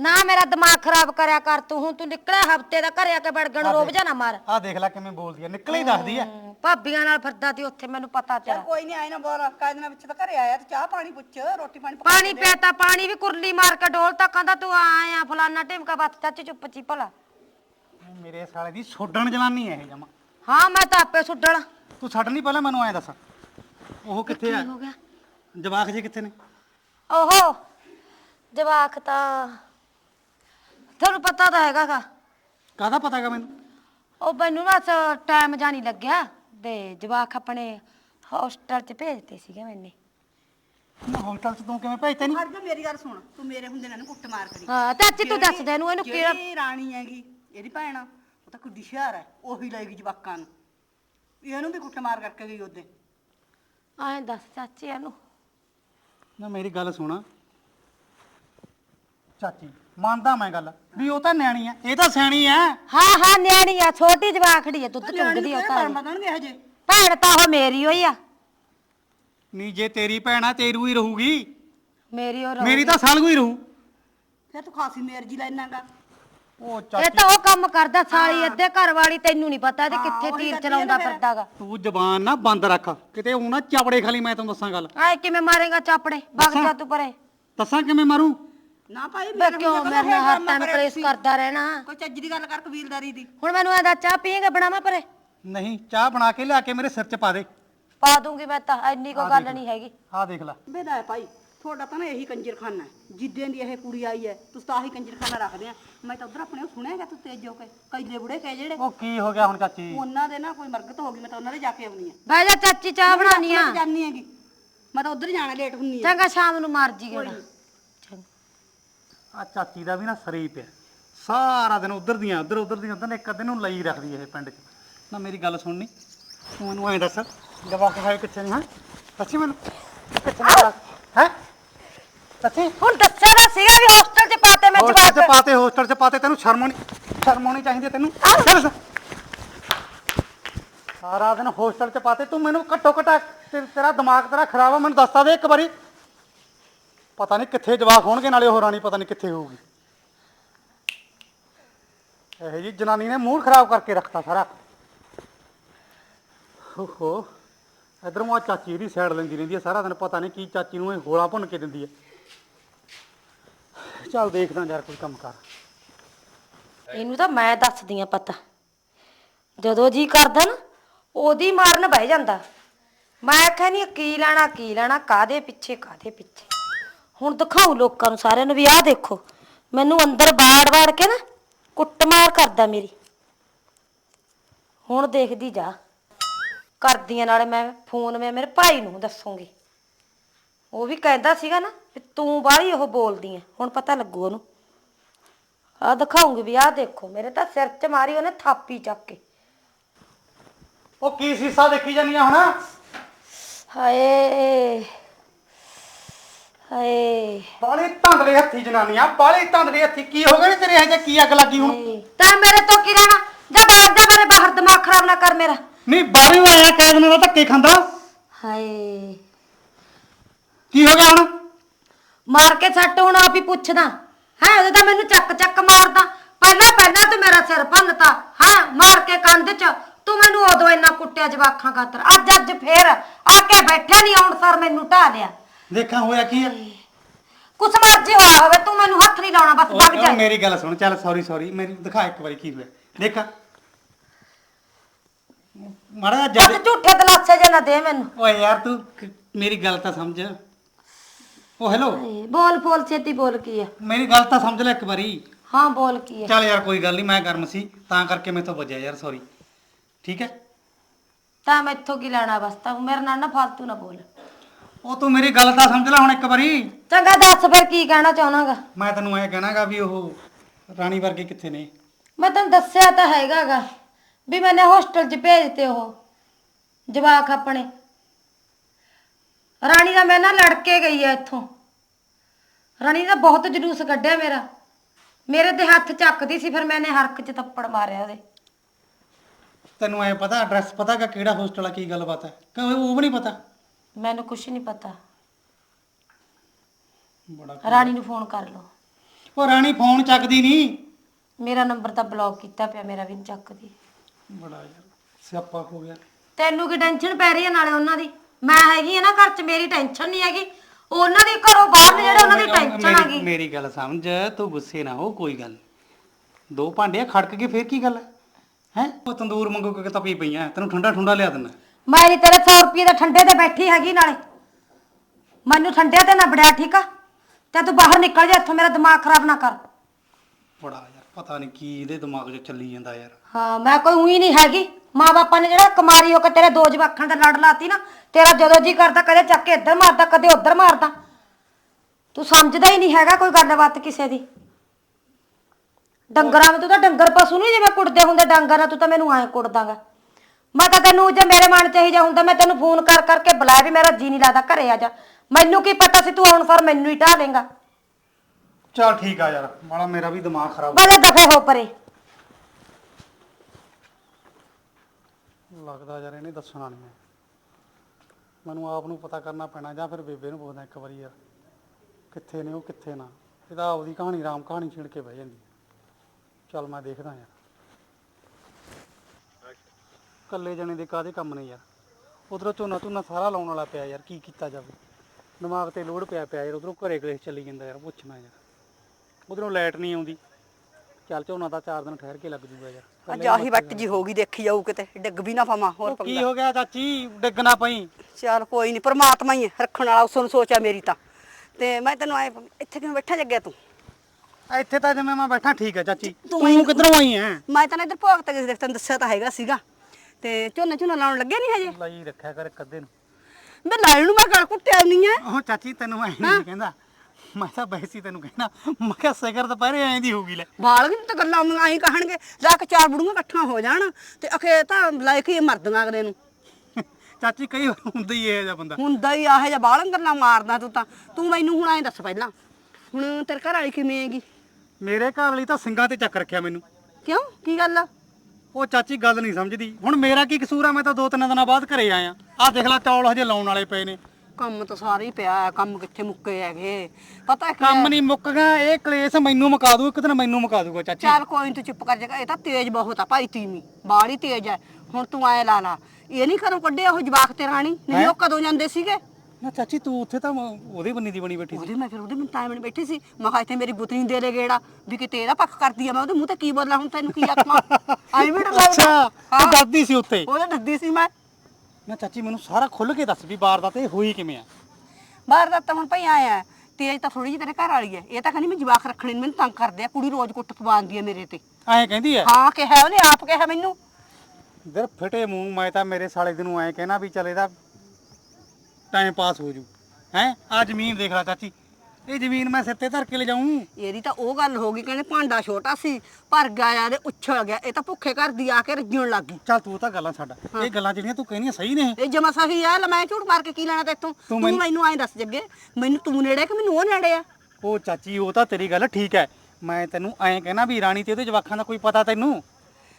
B: ਨਾ ਮੇਰਾ ਦਿਮਾਗ ਖਰਾਬ ਕਰਿਆ ਕਰ ਤੂੰ ਹੁਣ ਤੂੰ ਨਿਕਲਿਆ ਹਫ਼ਤੇ ਦਾ ਘਰੇ ਆ ਕੇ ਬੜਗਣ ਰੋਬ ਜਾ ਨਾ ਮਾਰ।
A: ਆ ਦੇਖ ਲੈ ਕਿਵੇਂ ਬੋਲਦੀ ਹੈ। ਨਿਕਲ ਹੀ ਦੱਸਦੀ ਹੈ।
B: ਹਮ, ਭਾਬੀਆਂ ਨਾਲ ਫਿਰਦਾ ਤੀ ਉੱਥੇ ਮੈਨੂੰ ਪਤਾ
C: ਚੱਲ
B: ਤੇਰਾ।
C: ਕੋਈ ਨਹੀਂ ਆਏ ਨਾ ਬੋਲ ਕਾਇਦ ਨਾਲ ਵਿੱਚ ਤਾਂ ਘਰੇ ਆਇਆ ਤੇ ਚਾਹ ਪਾਣੀ ਪੁੱਛ ਰੋਟੀ ਪਾਣੀ ਪਕਾ
B: ਪਾਣੀ ਪਿਆਤਾ ਪਾਣੀ ਵੀ ਕੁਰਲੀ ਮਾਰ ਕੇ ਡੋਲ ਤਾਂ ਕਹਿੰਦਾ ਤੂੰ ਆਇਆ ਫਲਾਨਾ ਢਿਮਕਾ ਬੱਤ ਚਾਚੀ ਚੁੱਪ ਚੀ ਭਲਾ।
A: ਮੇਰੇ ਸਾਲੇ ਦੀ ਸੋਡਣ ਜਨਾਨੀ ਹੈ ਇਹ ਜਮਾ।
B: ਹਾਂ ਮੈਂ ਤਾਂ ਆਪੇ ਸੁੱਡਣਾ
A: ਤੂੰ ਛੱਡ ਨਹੀਂ ਪਹਿਲਾਂ ਮੈਨੂੰ ਐਂ ਦੱਸ। ਉਹ ਕਿੱਥੇ ਆ?
B: ਕੀ ਹੋ ਗਿਆ?
A: ਜਵਾਕ ਜੀ ਕਿੱਥੇ ਨੇ?
B: ਓਹੋ ਜਵਾਕ ਤਾਂ ਤੁਹਾਨੂੰ ਪਤਾ ਤਾਂ ਹੈਗਾਗਾ।
A: ਕਾਹਦਾ ਪਤਾ ਹੈਗਾ ਮੈਨੂੰ?
B: ਉਹ ਮੈਨੂੰ ਬਸ ਟਾਈਮ ਜਾ ਨਹੀਂ ਲੱਗਿਆ। ਤੇ ਜਵਾਕ ਆਪਣੇ ਹੋਸਟਲ 'ਚ ਭੇਜਤੇ ਸੀਗੇ ਮੈਨੇ।
A: ਮੈਂ ਹੋਟਲ 'ਚ ਤੂੰ ਕਿਵੇਂ ਭੇਜਤੇ ਨਹੀਂ
C: ਹਰ ਜਾ ਮੇਰੀ ਗੱਲ ਸੁਣ। ਤੂੰ ਮੇਰੇ ਹੁੰਦੇ ਨਾ ਇਹਨੂੰ ਕੁੱਟ ਮਾਰ ਕਰੀ।
B: ਹਾਂ ਚਾਚੀ ਤੂੰ ਦੱਸ ਦੇ ਇਹਨੂੰ ਇਹਨੂੰ ਕਿਹੜਾ
C: ਜਿਹੜੀ ਰਾਣੀ ਹੈਗੀ? ਇਹਦੀ ਭੈਣ ਉਹ ਤਾਂ ਕੋਈ ਹੁਸ਼ਿਆਰ ਹੈ ਉਹੀ ਲੈ ਗਈ ਜਵਾਕਾਂ ਨੂੰ। ਇਹਨੂੰ ਵੀ ਕੁੱਟ ਮਾਰ ਕਰਕੇ ਗਈ ਉਹਦੇ।
B: ਐਂ ਦੱਸ ਚਾਚੀ ਇਹਨੂੰ।
A: ਨਾ ਮੇਰੀ ਗੱਲ ਸੁਣ। ਚਾਚੀ ਮੰਨਦਾ ਮੈਂ ਗੱਲ ਵੀ ਉਹ ਤਾਂ ਨਿਆਣੀ ਆ ਇਹ ਤਾਂ ਸਿਆਣੀ ਆ
B: ਹਾਂ ਹਾਂ ਨਿਆਣੀ ਆ ਛੋਟੀ ਜਵਾਖੜੀ ਆ ਦੁੱਧ ਚੁੰਗਦੀ ਆ ਤਾਂ
C: ਮਦਨਗੇ ਹਜੇ
B: ਭੈਣ ਤਾਂ ਉਹ ਮੇਰੀ ਹੋਈ ਆ।
A: ਨਹੀਂ ਜੇ ਤੇਰੀ ਭੈਣ ਆ ਤੇਰੂ ਹੀ ਰਹੂਗੀ।
B: ਮੇਰੀ ਉਹ
A: ਮੇਰੀ ਤਾਂ ਸਾਲਗੂ ਹੀ ਰਹੂ।
C: ਫਿਰ ਤੂੰ ਖਾਸੀ ਮੇਰਜੀ ਲੈਣਾਗਾ
A: ਉਹ
B: ਇਹ
A: ਚਾਚੀ
B: ਤਾਂ ਉਹ ਕੰਮ ਕਰਦਾ ਸਾਲੀ ਅੱਧੇ ਘਰ ਵਾਲੀ ਤੈਨੂੰ ਨਹੀਂ ਪਤਾ
C: ਹਾਂ,
B: ਕਿੱਥੇ ਤੀਰ ਚਲਾਉਂਦਾ। ਫਿਰਦਾਗਾ।
A: ਤੂੰ ਜ਼ਬਾਨ ਨਾ ਬੰਦ ਰੱਖ। ਕਿਤੇ ਉਹ ਨਾ ਚਾਪੜੇ ਖਾਲੀ ਮੈਂ ਤੈਨੂੰ ਦੱਸਾਂ ਗੱਲ।
B: ਆਏ ਕਿਵੇਂ ਮਾਰੇਗਾ ਚਾਪੜੇ? ਵਗ ਜਾ ਤੂੰ ਪਰੇ।
A: ਦੱਸਾਂ ਕਿਵੇਂ ਮਾਰੂ?
C: ਨਾ ਭਾਈ ਮੇਰੇ
B: ਕਿਉਂ ਮੇਰੇ ਨਾਲ ਹਰ ਟਾਈਮ ਕਲੇਸ਼। ਕਰਦਾ ਰਹਿਣਾ?
C: ਕੋਈ ਚੱਜ ਦੀ ਗੱਲ ਕਰ ਕਬੀਲਦਾਰੀ ਦੀ।
B: ਹੁਣ ਮੈਨੂੰ ਆਦਾ ਚਾਹ ਪੀਏਗਾ ਬਣਾਵਾ ਪਰੇ?
A: ਨਹੀਂ ਚਾਹ ਬਣਾ ਕੇ ਲਿਆ ਕੇ ਮੇਰੇ ਸਿਰ 'ਚ ਪਾ ਦੇ।
B: ਪਾ ਦੂੰਗੀ ਮੈਂ ਤਾਂ ਇੰਨੀ ਕੋ ਗੱਲ ਨਹੀਂ ਹੈਗੀ।
A: ਆਹ ਦੇਖ ਲੈ।
C: ਬੇਦਾ ਹੈ ਭਾਈ ਤੁਹਾਡਾ ਤਾਂ ਨਾ ਇਹੀ ਕੰਜਰਖਾਨਾ ਹੈ। ਜਿੱਦਾਂ ਦੀ ਇਹ ਕੁੜੀ ਆਈ ਹੈ ਤੁਸੀਂ ਤਾਂ ਆਹੀ ਕੰਜਰਖਾਨਾ ਰੱਖਦੇ ਆ। ਮੈਂ ਤਾਂ ਉਧਰ ਆਪਣੇ ਉਹ ਸੁਣਿਆਗਾ ਤੂੰ ਤੇਜੋ ਕੇ ਕਈਲੇ ਬੁੜੇ ਕਹੇ ਜਿਹੜੇ।
A: ਉਹ ਕੀ ਹੋ ਗਿਆ ਹੁਣ ਚਾਚੀ?
C: ਉਹਨਾਂ ਦੇ ਨਾ ਕੋਈ ਮਰਗਤ ਹੋ ਗਈ ਮੈਂ ਤਾਂ ਉਹਨਾਂ ਦੇ ਜਾ ਕੇ ਆਉਣੀ ਆ
B: ਬਹਿ ਜਾ ਚਾਚੀ ਚਾਹ ਬਣਾਉਣੀ ਆ।
C: ਜਾਣੀ ਹੈਗੀ। ਮੈਂ ਤਾਂ ਉਧਰ ਜਾਣਾ ਲੇਟ ਹੁੰਨੀ ਆ।
B: ਚੰਗਾ ਸ਼ਾਮ ਨੂੰ ਮਾਰ ਜੀ ਗੇੜਾ
A: ਆ ਚਾਚੀ ਦਾ ਵੀ ਨਾ ਸਰੀ ਪਿਆ। ਸਾਰਾ ਦਿਨ ਉਧਰ ਦੀਆਂ ਉਧਰ ਉਧਰ ਦੀਆਂ ਉਧਰ ਇੱਕ ਅੱਧੇ ਨੂੰ ਲਈ ਰੱਖਦੀ ਇਹ ਪਿੰਡ 'ਚ। ਨਾ ਮੇਰੀ ਗੱਲ ਸੁਣਨੀ ਤੂੰ ਮੈਨੂੰ ਐਂ ਦੱਸ ਜਵਾਕ ਹੈ ਕਿੱਥੇ ਨੇ ਹਾਂ? ਸੱਚੀ ਮੈਨੂੰ। ਕਿੱਥੇ ਨੇ ਹੈ? ਸੱਚੀ
B: ਹੁਣ ਦੱਸਿਆ ਤਾਂ ਸੀਗਾ ਵੀ ਹੋਸਟਲ 'ਚ ਪਾਤੇ ਮੈਂ
A: ਹੋਸਟਲ 'ਚ
B: ਜਵਾਕ।
A: ਪਾਤੇ ਹੋਸਟਲ 'ਚ ਪਾਤੇ ਤੈਨੂੰ ਸ਼ਰਮ ਨਹੀਂ ਸ਼ਰਮ ਆਉਣੀ ਚਾਹੀਦੀ ਹੈ ਤੈਨੂੰ। ਚੱਲ ਸਾਰਾ ਦਿਨ ਹੋਸਟਲ 'ਚ ਪਾਤੇ ਤੂੰ ਮੈਨੂੰ ਘੱਟੋ ਘਟਾ ਤੇਰਾ ਦਿਮਾਗ ਤੇਰਾ ਖਰਾਬ ਆ ਮੈਨੂੰ ਦੱਸਤਾ ਦੇ ਇੱਕ ਵਾਰੀ। ਪਤਾ ਨਹੀਂ ਕਿੱਥੇ ਜਵਾਕ ਹੋਣਗੇ ਨਾਲੇ ਉਹ ਰਾਣੀ ਪਤਾ ਨਹੀਂ ਕਿੱਥੇ ਹੋਊਗੀ। ਇਹ ਜੀ ਜਨਾਨੀ ਨੇ ਮੂਡ ਖਰਾਬ ਕਰਕੇ ਰੱਖਤਾ ਸਾਰਾ। ਓਹੋ ਇਧਰੋਂ ਆ ਚਾਚੀ ਸਾਈਡ ਲੈਂਦੀ ਰਹਿੰਦੀ ਹੈ ਸਾਰਾ ਦਿਨ ਪਤਾ ਨਹੀਂ ਕੀ ਚਾਚੀ ਨੂੰ ਇਹ ਗੋਲਾ ਭੁੰਨ ਕੇ ਦਿੰਦੀ ਹੈ। ਚੱਲ ਦੇਖਦਾ ਯਾਰ ਕੋਈ ਕੰਮ ਕਰ।
B: ਇਹਨੂੰ ਤਾਂ ਮੈਂ ਦੱਸਦੀ ਆ ਪਤਾ। ਜਦੋਂ ਜੀ ਕਰਦਾ ਨਾ, ਉਹਦੀ ਮਾਰਨ ਬਹਿ ਜਾਂਦਾ। ਮੈਂ ਕਹਿੰਦੀ ਕੀ ਲੈਣਾ ਕੀ ਲੈਣਾ ਕਾਦੇ ਪਿੱਛੇ ਕਾਦੇ ਪਿੱਛੇ। ਹੁਣ ਦਿਖਾਉ ਲੋਕਾਂ ਨੂੰ ਸਾਰਿਆਂ ਨੂੰ ਵੀ ਆਹ ਦੇਖੋ। ਮੈਨੂੰ ਅੰਦਰ ਬਾੜ ਬਾੜ ਕੇ ਨਾ ਕੁੱਟਮਾਰ ਕਰਦਾ ਮੇਰੀ। ਹੁਣ ਦੇਖਦੀ ਜਾ। ਕਰਦੀਆਂ ਨਾਲੇ ਮੈਂ ਫੋਨ ਮੈਂ ਮੇਰੇ ਭਾਈ ਨੂੰ ਦੱਸੂਗੀ। ਉਹ ਵੀ ਕਹਿੰਦਾ ਸੀਗਾ ਨਾ ਵੀ ਤੂੰ ਬਾਹਲੀ ਉਹ ਬੋਲਦੀ ਐ ਹੁਣ ਪਤਾ ਲੱਗੂ ਉਹਨੂੰ। ਆ ਦਿਖਾਉਂਗੀ ਵੀ ਆਹ ਦੇਖੋ ਮੇਰੇ ਤਾਂ ਸਿਰ 'ਚ ਮਾਰੀ ਉਹਨੇ ਥਾਪੀ ਚੱਕ ਕੇ।
A: ਉਹ ਕੀ ਸੀਸਾ ਦੇਖੀ ਜਾਨੀ ਆ ਹੁਣ?
B: ਹਾਏ ਹਾਏ।
A: ਬਾਲੇ ਧੰਦਲੇ ਹੱਥੀ ਜਨਾਨੀਆਂ ਬਾਲੇ ਧੰਦਲੇ ਹੱਥੀ। ਕੀ ਹੋ ਗਿਆ ਨੀ ਤੇਰੇ ਹਜੇ ਕੀ ਅੱਗ ਲੱਗੀ ਹੁਣ?
B: ਹਾਏ। ਤਾਂ ਮੇਰੇ ਤੋਂ ਕੀ ਲੈਣਾ? ਜਾ ਬਾਹਰ ਜਾ ਮੇਰੇ ਬਾਹਰ ਦਿਮਾਗ ਖਰਾਬ ਨਾ ਕਰ ਮੇਰਾ।
A: ਨਹੀਂ ਬਾਹਰੋਂ ਆਇਆ ਕੈਦ ਨਾਲ ਧੱਕੇ ਖਾਂਦਾ।
B: ਹਾਏ।
A: ਕੀ ਹੋ ਗਿਆ ਹੁਣ?
B: ਮਾਰ ਕੇ ਸੱਟ ਹੁਣ ਆਪ ਹੀ ਪੁੱਛਦਾ। ਹੈ ਉਹਦੇ ਤਾਂ ਮੈਨੂੰ ਚੱਕ ਚੱਕ ਮਾਰਦਾ। ਪਹਿਲਾਂ ਪਹਿਲਾਂ ਤੂੰ ਮੇਰਾ ਸਿਰ ਭੰਨਤਾ। ਹਾਂ ਮਾਰ ਕੇ ਕੰਧ 'ਚ। ਤੂੰ ਮੈਨੂੰ ਉਦੋਂ ਇੰਨਾ ਕੁੱਟਿਆ ਜਵਾਖਾਂ ਖਾਤਰ। ਅੱਜ ਅੱਜ ਫੇਰ ਆ ਕੇ ਬੈਠਿਆ ਨਹੀਂ ਆਉਣ ਸਰ ਮੈਨੂੰ ਢਾ ਲਿਆ।
A: ਦੇਖਾਂ ਹੋਇਆ ਕੀ ਹੈ
B: ਕੁਛ ਮਰਜ਼ੀ ਹੋਇਆ ਹੋਵੇ ਤੂੰ ਮੈਨੂੰ ਹੱਥ ਨਹੀਂ ਲਾਉਣਾ ਬਸ ਵਗ
A: ਉਹ
B: ਜਾ
A: ਮੇਰੀ ਗੱਲ ਸੁਣ ਚੱਲ ਸੌਰੀ ਸੌਰੀ ਮੇਰੀ ਦਿਖਾ ਇੱਕ ਵਾਰੀ ਕੀ ਹੋਇਆ। ਦੇਖਾਂ। ਮਾੜਾ ਜਿਹਾ
B: ਬਸ ਝੂਠੇ ਦਲਾਸੇ ਜੇ ਨਾ ਦੇ ਮੈਨੂੰ।
A: ਓਏ ਯਾਰ ਤੂੰ ਕ- ਮੇਰੀ ਗੱਲ ਤਾਂ ਸਮਝ। ਉਹ ਹੈਲੋ
B: ਹਾਏ, ਬੋਲ ਬੋਲ ਛੇਤੀ ਬੋਲ ਕੀ ਹੈ
A: ਮੇਰੀ ਗੱਲ ਤਾਂ ਸਮਝ ਲੈ ਇੱਕ ਵਾਰੀ।
B: ਹਾਂ ਬੋਲ ਕੀ ਹੈ
A: ਚੱਲ ਯਾਰ ਕੋਈ ਗੱਲ ਨਹੀਂ ਮੈਂ ਗਰਮ ਸੀ ਤਾਂ ਕਰਕੇ ਮੈਥੋਂ ਵੱਜਿਆ ਯਾਰ ਸੌਰੀ ਠੀਕ ਹੈ?
B: ਤਾਂ ਮੈਥੋਂ ਕੀ ਲੈਣਾ ਬਸ ਤਾਂ ਮੇਰੇ ਨਾਲ ਨਾ ਫालतू ਨਾ ਬੋਲ।
A: ਉਹ ਤੂੰ ਮੇਰੀ ਗੱਲ ਤਾਂ ਸਮਝ ਲੈ ਹੁਣ ਇੱਕ ਵਾਰੀ।
B: ਚੰਗਾ ਦੱਸ ਫਿਰ ਕੀ ਕਹਿਣਾ ਚਾਹਣਾਗਾ।
A: ਮੈਂ ਤੈਨੂੰ ਐ ਕਹਿਣਾਗਾ ਵੀ ਉਹ ਰਾਣੀ ਵਰਗੇ ਕਿੱਥੇ ਨੇ?
B: ਮੈਂ ਤੈਨੂੰ ਦੱਸਿਆ ਤਾਂ ਹੈਗਾਗਾ ਵੀ ਮੈਨੇ ਹੋਸਟਲ 'ਚ ਭੇਜਤੇ ਉਹ ਜਵਾਕ ਆਪਣੇ। ਰਾਣੀ ਦਾ ਮੈਂ ਨਾ ਲੜ ਕੇ ਗਈ ਐ ਇੱਥੋਂ। ਰਾਣੀ ਦਾ ਬਹੁਤ ਜਲੂਸ ਕੱਢਿਆ ਮੇਰਾ। ਮੇਰੇ ਤੇ ਹੱਥ ਚੱਕਦੀ ਸੀ ਫਿਰ ਮੈਨੇ ਹਰਕ 'ਚ ਥੱਪੜ ਮਾਰਿਆ ਉਹਦੇ।
A: ਤੈਨੂੰ ਐ ਪਤਾ ਐਡਰੈਸ ਪਤਾ ਕਿ ਕਿਹੜਾ ਹੋਸਟਲ ਆ ਕੀ ਗੱਲਬਾਤ ਹੈ? ਕਿ ਉਹ ਵੀ ਨਹੀਂ ਪਤਾ?
B: ਮੈਨੂੰ ਕੁਝ ਨਹੀਂ ਪਤਾ।
A: ਬੜਾ
B: ਰਾਣੀ ਨੂੰ ਫੋਨ ਕਰ ਲਓ।
A: ਉਹ ਰਾਣੀ ਫੋਨ ਚੱਕਦੀ ਨਹੀਂ।
B: ਮੇਰਾ ਨੰਬਰ ਤਾਂ ਬਲੌਕ ਕੀਤਾ ਪਿਆ ਮੇਰਾ ਵੀ ਨਹੀਂ ਚੱਕਦੀ।
A: ਬੜਾ ਯਾਰ ਸਿਆਪਾ ਹੋ ਗਿਆ।
B: ਤੈਨੂੰ ਕੀ ਟੈਨਸ਼ਨ ਪੈ ਰਹੀ ਹੈ ਨਾਲੇ ਉਹਨਾਂ ਦੀ? ਮੈਂ ਹੈਗੀ ਆ ਨਾ ਘਰ 'ਚ ਮੇਰੀ ਟੈਨਸ਼ਨ ਨਹੀਂ ਹੈਗੀ। ਉਹਨਾਂ ਦੀ ਘਰੋਂ ਬਾਹਰ ਨੇ ਜਿਹੜੇ ਉਹਨਾਂ ਦੀ ਟੈਨਸ਼ਨ
A: ਮੇਰੀ-
B: ਹੈਗੀ
A: ਮੇਰੀ ਗੱਲ ਸਮਝ ਤੂੰ ਗੁੱਸੇ ਨਾ ਹੋ ਕੋਈ ਗੱਲ ਨੀ। ਦੋ ਭਾਂਡੇ ਖੜਕ ਕੇ ਫੇਰ ਕੀ ਗੱਲ ਹੈ? ਹੈ? ਉਹ ਤੰਦੂਰ ਮੰਗੋ ਕਿ ਤਪੀ ਪਈਆਂ ਤੈਨੂੰ ਠੰਡਾ ਠੰਡਾ ਲਿਆ ਦਿੰਦਾ।
B: ਮੈਂ ਤੇਰੇ 100 ਰੁਪਏ ਦੇ ਠੰਡੇ ਤੇ ਬੈਠੀ ਹੈਗੀ ਨਾਲੇ। ਮੈਨੂੰ ਠੰਡੇ ਤੇ ਨਾ ਬੜਿਆ ਠੀਕ ਆ। ਤੇ ਤੂੰ ਬਾਹਰ ਨਿਕਲ ਜਾ ਇੱਥੋਂ ਮੇਰਾ ਦਿਮਾਗ ਖਰਾਬ ਨਾ ਕਰ।
A: ਬੜਾ ਯਾਰ ਪਤਾ ਨਹੀਂ ਕੀ ਇਹਦੇ ਦਿਮਾਗ 'ਚ ਚੱਲੀ ਜਾਂਦਾ ਯਾਰ।
B: ਹਾਂ ਮੈਂ ਕੋਈ ਉਹੀ ਨਹੀਂ ਹੈਗੀ। ਮਾਂ ਬਾਪਾਂ ਨੇ ਜਿਹੜਾ ਕੁਮਾਰੀ ਹੋ ਕੇ ਤੇਰੇ ਦੋ ਜਵਾਖਾਂ ਤੇ ਲੜ ਲਾਤੀ ਨਾ ਤੇਰਾ ਜਦੋਂ ਜੀ ਕਰਦਾ ਕਦੇ ਚੱਕ ਕੇ ਇੱਧਰ ਮਾਰਦਾ ਕਦੇ ਉੱਧਰ ਮਾਰਦਾ। ਤੂੰ ਸਮਝਦਾ ਹੀ ਨਹੀਂ ਹੈਗਾ ਕੋਈ ਗੱਲਬਾਤ ਕਿਸੇ ਦੀ। ਡੰਗਰਾਂ ਨੂੰ ਤੂੰ ਤਾਂ ਡੰਗਰ ਪਸ਼ੂ ਨਹੀਂ ਜਿਵੇਂ ਕੁੱਟਦੇ ਹੁੰਦੇ ਡੰਗਰਾਂ ਤੂੰ ਤਾਂ ਮੈਨੂੰ ਐਂ ਕੁੱਟਦਾਗਾ। ਮੈਂ ਤਾਂ ਤੈਨੂੰ ਜੇ ਮੇਰੇ ਮਨ ਚ ਇਹੀ ਜਾ ਹੁੰਦਾ ਮੈਂ ਤੈਨੂੰ ਫੋਨ ਕਰ ਕਰਕੇ ਬੁਲਾਇਆ ਵੀ ਮੇਰਾ ਜੀ ਨਹੀਂ ਲੱਗਦਾ ਘਰੇ ਆ ਜਾ। ਮੈਨੂੰ ਕੀ ਪਤਾ ਸੀ ਤੂੰ ਆਉਣ ਸਾਰ ਮੈਨੂੰ ਹੀ ਢਾ ਲੇਗਾ
A: ਚਲ ਠੀਕ ਆ ਯਾਰ ਮਾੜਾ ਮੇਰਾ ਵੀ ਦਿਮਾਗ ਖਰਾਬ
B: ਬਲੇ ਦਫੇ ਹੋ ਪਰੇ।
A: ਲੱਗਦਾ ਯਾਰ ਇਹਨੇ ਦੱਸਣਾ ਨਹੀਂ ਹੈ। ਮੈਨੂੰ ਆਪ ਨੂੰ ਪਤਾ ਕਰਨਾ ਪੈਣਾ, ਜਾਂ ਫਿਰ ਬੇਬੇ ਨੂੰ ਪੁੱਛਦਾ ਇੱਕ ਵਾਰੀ ਯਾਰ, ਕਿੱਥੇ ਨੇ ਉਹ, ਕਿੱਥੇ ਨਾ। ਇਹਦਾ ਆਪਦੀ ਕਹਾਣੀ, ਰਾਮ ਕਹਾਣੀ ਛਿੜ ਕੇ ਬਹਿ ਜਾਂਦੀ ਚੱਲ ਮੈਂ ਦੇਖਦਾ ਯਾਰ। ਇਕੱਲੇ ਜਣੇ ਦੇ ਕਾਦੇ ਕੰਮ ਨੇ ਯਾਰ? ਉਧਰੋਂ ਝੋਨਾ ਝੋਨਾ ਸਾਰਾ ਲਾਉਣ ਵਾਲਾ ਪਿਆ ਯਾਰ, ਕੀ ਕੀਤਾ ਜਾਵੇ? ਦਿਮਾਗ ਤੇ ਲੋਡ ਪਿਆ ਪਿਆ ਯਾਰ, ਉਧਰੋਂ ਘਰੇ ਕਲੇਸ਼ ਚੱਲੀ ਜਾਂਦਾ ਯਾਰ ਪੁੱਛਣਾ ਯਾਰ। ਉਧਰੋਂ ਲਾਈਟ ਨਹੀਂ ਆਉਂਦੀ। ਚੱਲ ਝੋਨਾ ਤਾਂ 4 ਦਿਨ ਠਹਿਰ ਕੇ ਲੱਗ ਜੂਗਾ ਯਾਰ।
C: ਅੱਜ ਆਹੀ ਵੱਟ ਜੀ ਹੋ ਗਈ ਦੇਖੀ ਜਾਊ ਕਿਤੇ ਡਿੱਗ ਵੀ ਨਾ ਪਵਾਂ ਹੋਰ
A: ਉਹ ਕੀ
C: ਪੰਗਾ।
A: ਹੋ ਗਿਆ ਚਾਚੀ? ਡਿੱਗ ਨਾ ਪਈ।
C: ਚੱਲ ਕੋਈ ਨਹੀਂ ਪਰਮਾਤਮਾ ਹੀ ਹੈ ਰੱਖਣ ਵਾਲਾ ਉਸ ਨੂੰ ਸੋਚਿਆ ਮੇਰੀ ਤਾਂ। ਤੇ ਮੈਂ ਤੈਨੂੰ ਆਏ ਇੱਥੇ ਕਿਵੇਂ ਬੈਠਾ ਜੱਗਿਆ ਤੂੰ?
A: ਇੱਥੇ ਤਾਂ ਜਿਵੇਂ ਮੈਂ ਬੈਠਾ ਠੀਕ ਹੈ ਚਾਚੀ।
C: ਤੂੰ
A: ਤੂੰ
C: ਮੈਨੂੰ-
A: ਕਿੱਧਰੋਂ ਆਈ ਐ
C: ਮੈਂ ਤਾਂ ਨਾ ਇੱਧਰ ਭੋਗ ਤੇ ਦੇਖ ਤੈਨੂੰ ਦੱਸਿਆ ਤਾਂ ਹੈਗਾ ਸੀਗਾ। ਤੇ ਝੋਨਾ ਝੋਨਾ ਲਾਉਣ ਲੱਗਿਆ ਨਹੀਂ ਹਜੇ?
A: ਲਈ ਰੱਖਿਆ ਕਰ ਕੱਦੇ ਨੂੰ।
C: ਮੈਂ ਲਾਣ ਨੂੰ ਮੈਂ ਗਲ ਕੁੱਟਿਆ ਨਹੀਂ ਆ
A: ਉਹ ਚਾਚੀ ਤੈਨੂੰ ਨਹੀਂ ਕਹਿੰਦਾ ਮੈਂ ਤਾਂ ਬੈਸੀ ਤੈਨੂੰ ਕਹਿਣਾ ਮੈਂ ਕਿਹਾ ਸਿਖਰ ਦੁਪਹਿਰੇ ਐਂ ਦੀ ਹੋਊਗੀ ਲੈ।
C: ਬਾਲ ਵੀ ਤਾਂ ਗੱਲਾਂ ਐਂ ਕਹਿਣਗੇ ਜਾ ਕੇ ਚਾਰ ਬੁੜੀਆਂ ਇਕੱਠੀਆਂ ਹੋ ਜਾਣ ਤੇ ਅਖੇ ਤਾਂ ਲੈ ਕੇ ਮਰਦੀਆਂ ਅਗਲੇ ਨੂੰ।
A: ਚਾਚੀ ਕਈ ਵਾਰ ਹੁੰਦਾ ਹੀ ਇਹ ਜਿਹਾ ਬੰਦਾ।
C: ਹੁੰਦਾ ਹੀ ਆਹੇ ਜਾਂ ਬਾਲਾਂ ਗੱਲਾਂ ਮਾਰਦਾ ਤੂੰ ਤਾਂ। ਤੂੰ ਮੈਨੂੰ ਹੁਣ ਐਂ ਦੱਸ ਪਹਿਲਾਂ ਹੁਣ ਤੇਰੇ ਘਰ ਵਾਲੀ ਕਿਵੇਂ ਹੈਗੀ?
A: ਮੇਰੇ ਘਰ ਵਾਲੀ ਤਾਂ ਸਿੰਘਾਂ ਤੇ ਚੱਕ ਰੱਖਿਆ ਮੈਨੂੰ।
C: ਕਿਉਂ? ਕੀ ਗੱਲ ਆ?
A: ਉਹ ਚਾਚੀ ਗੱਲ ਨਹੀਂ ਸਮਝਦੀ। ਹੁਣ ਮੇਰਾ ਕੀ ਕਸੂਰ ਆ? ਮੈਂ ਤਾਂ ਦੋ ਤਿੰਨ ਦਿਨਾਂ ਬਾਅਦ ਘਰੇ ਆਇਆ। ਆਹ ਦੇਖ ਲੈ ਚੌਲ ਹਜੇ ਲਾਉਣ ਵਾਲੇ ਪਏ ਨੇ।
C: ਕੰਮ ਤਾਂ ਸਾਰੇ ਹੀ ਪਿਆ ਹੈ, ਕੰਮ ਕਿੱਥੇ ਮੁੱਕੇ ਹੈਗੇ? ਪਤਾ ਕੀ
A: ਕੰਮ ਨਹੀਂ ਮੁੱਕ ਗਿਆ ਇਹ ਕਲੇਸ਼ ਮੈਨੂੰ ਮੁਕਾ ਦੂ ਇੱਕ ਦਿਨ ਮੈਨੂੰ ਮੁਕਾ ਦੂਗਾ ਚਾਚੀ।
C: ਚੱਲ ਕੋਈ ਨੀ ਤੂੰ ਚੁੱਪ ਕਰ ਜਾ ਇਹ ਤਾਂ ਤੇਜ਼ ਬਹੁਤ ਆ ਭਾਈ ਤੀਵੀਂ ਬਾੜੀ ਤੇਜ਼ ਹੈ ਹੁਣ ਤੂੰ ਐ ਲਾ ਲਾ ਇਹ ਨਹੀਂ ਘਰੋਂ ਕੱਢਿਆ ਉਹ ਜਵਾਕ ਤੇ ਰਾਣੀ ਨਹੀਂ ਉਹ ਕਦੋਂ ਜਾਂਦੇ ਸੀਗੇ?
A: ਨਾ ਚਾਚੀ ਤੂੰ ਉੱਥੇ ਤਾਂ ਮ- ਉਹਦੇ ਬੰਨੀ ਦੀ ਬਣੀ ਬੈਠੀ ਸੀ।
C: ਉਹਦੇ ਮੈਂ ਫਿਰ ਉਹਦੇ ਮੈਂ ਤਾਂ ਬੈਠੀ ਸੀ। ਮੈਂ ਕਿਹਾ ਇੱਥੇ ਮੇਰੀ ਗੁੱਤਨੀ ਦੇ ਲੈ ਗੇੜਾ ਵੀ ਕਿਤੇ ਇਹਦਾ ਪੱਖ ਕਰਦੀ ਆ ਮੈਂ ਉਹਦੇ ਮੂੰਹ ਤੇ ਕੀ ਬੋਲਾਂ ਹੁਣ ਤੈਨੂੰ ਕੀ ਆਖਾਂ? ਆਈ ਵੀ ਡਰ
A: ਅੱਛਾ ਤੂੰ ਦੱਸਦੀ ਸੀ ਉੱਤੇ
C: ਉਹਦੇ ਡਰਦੀ ਸੀ ਮੈਂ।
A: ਨਾ ਚਾਚੀ ਮੈਨੂੰ ਸਾਰਾ ਖੁੱਲ ਕੇ ਦੱਸ ਵੀ ਵਾਰਦਾਤ ਇਹ ਹੋਈ ਕਿਵੇਂ ਆ।
C: ਬਾਹਰ ਦਾ ਤਾਂ ਹੁਣ ਭਈ ਆਇਆ ਤੇਜ ਤਾਂ ਥੋੜੀ ਜਿਹੀ ਤੇਰੇ ਘਰ ਵਾਲੀ ਹੈ। ਇਹ ਤਾਂ ਕਹਿੰਦੀ ਮੈਂ ਜਵਾਕ ਰੱਖਣੇ ਨੂੰ ਮੈਨੂੰ ਤੰਗ ਕਰਦੇ ਆ। ਕੁੜੀ ਰੋਜ਼ ਕੁੱਟ ਪਵਾਉਂਦੀ ਹੈ ਮੇਰੇ ਤੇ।
A: ਐਂ ਕਹਿੰਦੀ ਐ
C: ਹਾਂ ਕਿਹਾ ਉਹਨੇ ਆਪ ਕਿਹਾ ਮੈਨੂੰ।
A: ਦਰ ਫਟੇ ਮੂੰਹ ਮੈਂ ਤਾਂ ਮੇਰੇ ਸਾਲੇ ਦੇ ਨੂੰ ਐਂ ਕਹਿਣਾ ਵੀ ਚੱਲ ਇਹਦਾ ਟਾਈਮ ਪਾਸ ਹੋ ਜੂ। ਹੈ? ਆ ਜ਼ਮੀਨ ਦੇਖ ਲੈ ਚਾਚੀ। ਇਹ ਜ਼ਮੀਨ ਮੈਂ ਸਿਰ ਤੇ ਧਰ ਕੇ ਲੈ ਜਾਊਂ
C: ਇਹਦੀ ਤਾਂ ਉਹ ਗੱਲ ਹੋ ਗਈ ਕਹਿੰਦੇ ਭਾਂਡਾ ਛੋਟਾ ਸੀ ਭਰ ਗਿਆ ਤੇ ਉੱਛਲ ਗਿਆ। ਇਹ ਤਾਂ ਭੁੱਖੇ ਘਰ ਦੀ ਆ ਕੇ ਰੱਜਣ ਲੱਗ ਗਈ।
A: ਚੱਲ ਤੂੰ ਤਾਂ ਗੱਲਾਂ ਛੱਡ। ਇਹ ਗੱਲਾਂ ਜਿਹੜੀਆਂ ਤੂੰ ਕਹਿੰਦੀਆਂ ਸਹੀ ਨੇ।
C: ਇਹ ਜਮਾ ਸਹੀ ਆ ਲੈ ਮੈਂ ਝੂਠ ਮਾਰ ਕੇ ਕੀ ਲੈਣਾ ਤੇਥੋਂ? ਤੂੰ ਮੈਨੂੰ ਐਂ ਦੱਸ ਜੱਗੇ ਮੈਨੂੰ ਤੂੰ ਨੇੜੇ ਕਿ ਮੈਨੂੰ ਉਹ ਨੇੜੇ ਆ?
A: ਉਹ ਚਾਚੀ ਉਹ ਤਾਂ ਤੇਰੀ ਗੱਲ ਠੀਕ ਹੈ। ਮੈਂ ਤੈਨੂੰ ਐਂ ਕਹਿਣਾ ਵੀ ਰਾਣੀ ਤੇ ਉਹਦੇ ਜਵਾਖਾਂ ਦਾ ਕੋਈ ਪਤਾ ਤੈਨੂੰ?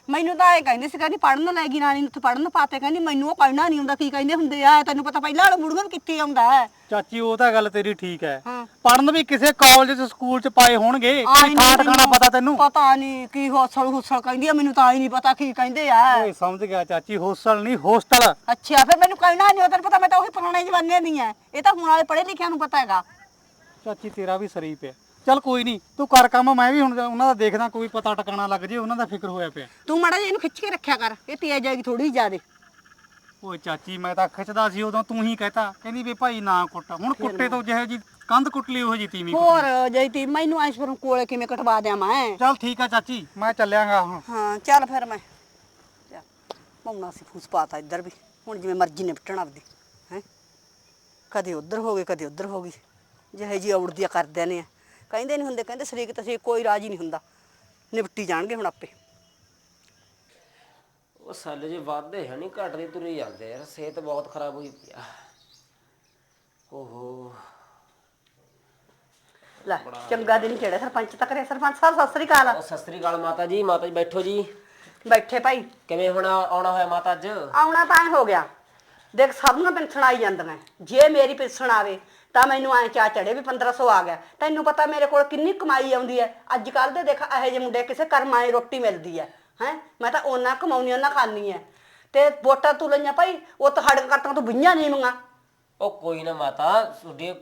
C: ਮੈਨੂੰ ਤਾਂ ਇਹ ਕਹਿੰਦੇ ਸੀ ਕਹਿੰਦੀ ਪੜਨ ਲੈ ਗਈ ਨਾਨੀ ਨੂੰ ਉੱਥੇ ਪੜਨ ਪਾਤੇ ਕਹਿੰਦੀ ਮੈਨੂੰ ਉਹ ਪੜਨਾ ਨਹੀਂ ਆਉਂਦਾ ਕੀ ਕਹਿੰਦੇ ਹੁੰਦੇ ਆ ਤੈਨੂੰ ਪਤਾ ਪਹਿਲਾਂ ਵਾਲੇ ਮੁਰਗਨ ਕਿੱਥੇ ਆਉਂਦਾ ਹੈ?
A: ਚਾਚੀ ਉਹ ਤਾਂ ਗੱਲ ਤੇਰੀ ਠੀਕ ਹੈ।
C: ਹਾਂ।
A: ਪੜਨ ਵੀ ਕਿਸੇ ਕਾਲਜ ਚ ਸਕੂਲ ਚ ਪਾਏ ਹੋਣਗੇ ਕੋਈ ਥਾਂ ਟਿਕਾਣਾ ਪਤਾ ਤੈਨੂੰ?
C: ਪਤਾ ਨਹੀਂ ਕੀ ਹੋਸਲ ਹੁਸਲ ਕਹਿੰਦੀ ਆ ਮੈਨੂੰ ਤਾਂ ਹੀ ਨਹੀਂ ਪਤਾ ਕੀ ਕਹਿੰਦੇ ਆ।
A: ਓਏ ਸਮਝ ਗਿਆ ਚਾਚੀ ਹੋਸਟਲ ਨਹੀਂ ਹੋਸਟਲ
C: ਅੱਛਾ ਫਿਰ ਮੈਨੂੰ ਕਹਿਣਾ ਨਹੀਂ ਤੈਨੂੰ ਪਤਾ ਮੈਂ ਤਾਂ ਉਹੀ ਪੁਰਾਣੇ ਜਮਾਨੇ ਦੀ ਆ ਇਹ ਤਾਂ ਹੁਣ ਵਾਲੇ ਪੜ੍ਹੇ ਲਿਖਿਆਂ ਨੂੰ ਪਤਾ ਹੈਗਾ।
A: ਚਾਚੀ ਤੇਰਾ ਵੀ ਸਰੀ ਪਿਆ ਚੱਲ ਕੋਈ ਨਹੀਂ ਤੂੰ ਕਰ ਕੰਮ ਮੈਂ ਵੀ ਹੁਣ ਉਹਨਾਂ ਦਾ ਦੇਖਦਾ ਕੋਈ ਪਤਾ ਟਿਕਾਣਾ ਲੱਗ ਜੇ ਉਹਨਾਂ ਦਾ ਫਿਕਰ ਹੋਇਆ ਪਿਆ।
C: ਤੂੰ ਮਾੜਾ ਜਿਹਾ ਇਹਨੂੰ ਖਿੱਚ ਕੇ ਰੱਖਿਆ ਕਰ ਇਹ ਤੇਜ਼ ਜਾਏਗੀ ਥੋੜੀ ਜਿਆਦੇ।
A: ਓਏ ਚਾਚੀ ਮੈਂ ਤਾਂ ਖਿੱਚਦਾ ਸੀ ਉਦੋਂ ਤੂੰ ਹੀ ਕਹਿਤਾ ਕਹਿੰਦੀ ਵੀ ਭਾਈ ਨਾ ਕੁੱਟ। ਹੁਣ ਕੁੱਟੇ ਤੋਂ ਜਿਹੇ ਜੀ ਕੰਧ ਕੁੱਟ ਲਈ ਉਹ ਜੀ ਤੀਵੀਂ ਕੁੱਟ
C: ਹੋਰ ਜੈਤੀ ਮੈਨੂੰ ਐਸ ਪਰ ਕੋਲੇ ਕਿਵੇਂ ਕਟਵਾ ਦਿਆਂ ਮੈਂ?
A: ਚੱਲ ਠੀਕ ਆ ਚਾਚੀ ਮੈਂ ਚੱਲਿਆਗਾ ਹੁਣ।
C: ਹਾਂ ਚੱਲ ਫਿਰ ਮੈਂ। ਚੱਲ ਪਾਉਣਾ ਸੀ ਫੂਸ ਪਾਤਾ ਇੱਧਰ ਵੀ ਹੁਣ ਜਿਵੇਂ ਮਰਜ਼ੀ ਨਿਪਟਣ ਆਪਦੀ ਹੈ। ਕਦੇ ਉੱਧਰ ਹੋ ਗਏ ਕਦੇ ਉੱਧਰ ਹੋ ਗਈ ਜਿਹੇ ਜੀ ਔੜਦੀਆਂ ਕਰਦੇ ਨੇ ਕਹਿੰਦੇ ਨਹੀਂ ਹੁੰਦੇ ਕਹਿੰਦੇ ਸਰੀਕ ਤਸੇ ਕੋਈ ਰਾਜੀ ਨਹੀਂ ਹੁੰਦਾ। ਨਿਪਟੀ ਜਾਣਗੇ ਹੁਣ ਆਪੇ।
D: ਉਹ ਸੈੱਲ ਜੇ ਵੱਧਦੇ ਹੈ ਨਹੀਂ ਘਟਦੇ ਤੁਰੇ ਜਾਂਦੇ ਯਾਰ ਸਿਹਤ ਬਹੁਤ ਖਰਾਬ ਹੋਈ ਪਈ ਆ। ਓਹੋ।
C: ਲੈ ਚੰਗਾ ਦਿਨ ਕਿਹੜਾ ਸਰਪੰਚ ਤੱਕ ਰਿਹਾ। ਸਰਪੰਚ ਸਾਹਿਬ ਸਤਿ ਸ੍ਰੀ ਅਕਾਲ।
D: ਉਹ ਸਤਿ ਸ੍ਰੀ ਅਕਾਲ ਮਾਤਾ ਜੀ ਮਾਤਾ ਜੀ ਬੈਠੋ ਜੀ।
C: ਬੈਠੇ ਭਾਈ।
D: ਕਿਵੇਂ ਹੁਣ ਆਉਣਾ ਹੋਇਆ ਮਾਤਾ ਅੱਜ?
C: ਆਉਣਾ ਤਾਂ ਐਂ ਹੋ ਗਿਆ। ਦੇਖ ਸਭ ਨੂੰ ਪੈਨਸ਼ਨ ਆਈ ਜਾਂਦੀਆਂ ਜੇ ਮੇਰੀ ਪੈਨਸ਼ਨ ਆਵੇ ਤਾਂ ਮੈਨੂੰ ਐ ਚਾ ਚੜੇ ਵੀ 1500 ਆ ਗਿਆ। ਤੈਨੂੰ ਪਤਾ ਮੇਰੇ ਕੋਲ ਕਿੰਨੀ ਕਮਾਈ ਆਉਂਦੀ ਹੈ ਅੱਜ ਕੱਲ ਦੇ ਦੇਖ ਇਹੋ ਜਿਹੇ ਮੁੰਡੇ ਕਿਸੇ ਕਰਮਾਂ ਦੀ ਰੋਟੀ ਮਿਲਦੀ ਹੈ ਹੈ? ਮੈਂ ਤਾਂ ਉਹਨਾਂ ਕਮਾਉਣੀ ਉਹਨਾਂ ਖਾਣੀ ਹੈ ਤੇ ਵੋਟਾਂ ਤੂੰ ਲਈਆਂ ਭਾਈ ਉਹ ਤਾਂ ਹੜਕ ਕੱਟਾਂ ਤੋਂ ਬਈਆਂ ਨਹੀਂ ਮੰਗਾ।
D: ਉਹ ਕੋਈ ਨਾ ਮਾਤਾ ਤੁਹਾਡੇ